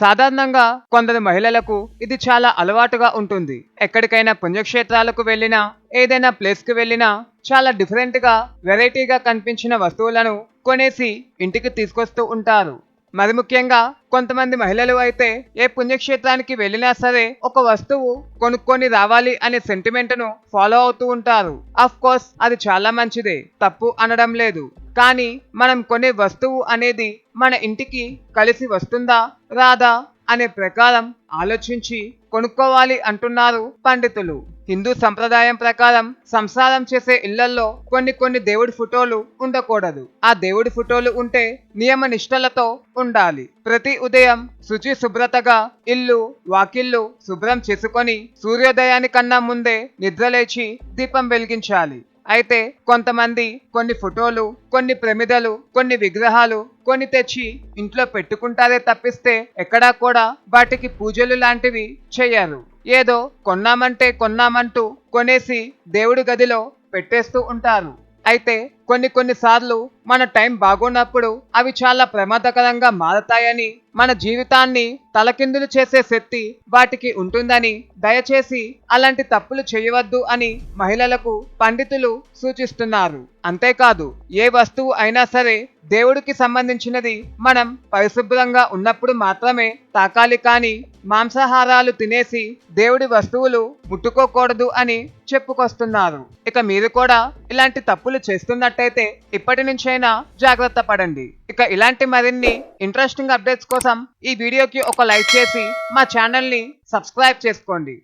సాధారణంగా కొందరు మహిళలకు ఇది చాలా అలవాటుగా ఉంటుంది. ఎక్కడికైనా పుణ్యక్షేత్రాలకు వెళ్ళినా ఏదైనా ప్లేస్కి వెళ్ళినా చాలా డిఫరెంట్గా వెరైటీగా కనిపించిన వస్తువులను కొనేసి ఇంటికి తీసుకొస్తూ ఉంటారు. మరి ముఖ్యంగా కొంతమంది మహిళలు అయితే ఏ పుణ్యక్షేత్రానికి వెళ్ళినా సరే ఒక వస్తువు కొనుక్కొని రావాలి అనే సెంటిమెంట్ను ఫాలో అవుతూ ఉంటారు. అఫ్ కోర్స్ అది చాలా మంచిదే. తప్పు అనడం లేదు. కానీ మనం కొనే వస్తువు అనేది మన ఇంటికి కలిసి వస్తుందా రాదా అనే ప్రకారం ఆలోచించి కొనుక్కోవాలి అంటున్నారు పండితులు. హిందూ సంప్రదాయం ప్రకారం సంసారం చేసే ఇళ్ళలో కొన్ని కొన్ని దేవుడి ఫోటోలు ఉండకూడదు. ఆ దేవుడి ఫోటోలు ఉంటే నియమ నిష్టలతో ఉండాలి. ప్రతి ఉదయం శుచి శుభ్రతగా ఇల్లు వాకిళ్ళు శుభ్రం చేసుకొని సూర్యోదయానికన్నా ముందే నిద్రలేచి దీపం వెలిగించాలి. అయితే కొంతమంది కొన్ని ఫోటోలు కొన్ని ప్రమిదలు కొన్ని విగ్రహాలు కొన్ని తెచ్చి ఇంట్లో పెట్టుకుంటారే తప్పిస్తే ఎక్కడా కూడా వాటికి పూజలు లాంటివి చేయరు ఏదో కొన్నామంటే కొన్నామంటూ కొనేసి దేవుడి గదిలో పెట్టేస్తూ ఉంటారు. అయితే కొన్ని కొన్నిసార్లు మన టైం బాగున్నప్పుడు అవి చాలా ప్రమాదకరంగా మారతాయని మన జీవితాన్ని తలకిందులు చేసే శక్తి వాటికి ఉంటుందని దయచేసి అలాంటి తప్పులు చేయవద్దు అని మహిళలకు పండితులు సూచిస్తున్నారు. అంతేకాదు ఏ వస్తువు అయినా సరే దేవుడికి సంబంధించినది మనం పరిశుభ్రంగా ఉన్నప్పుడు మాత్రమే తాకాలి కానీ మాంసాహారాలు తినేసి దేవుడి వస్తువులు ముట్టుకోకూడదు అని చెప్పుకొస్తున్నారు. ఇక మీరు కూడా ఇలాంటి తప్పులు చేస్తున్నట్టు చేస్తున్నట్టయితే ఇప్పటి నుంచైనా జాగ్రత్త పడండి. ఇక ఇలాంటి మరిన్ని ఇంట్రెస్టింగ్ అప్డేట్స్ కోసం ఈ వీడియోకి ఒక లైక్ చేసి మా ఛానల్ని సబ్స్క్రైబ్ చేసుకోండి.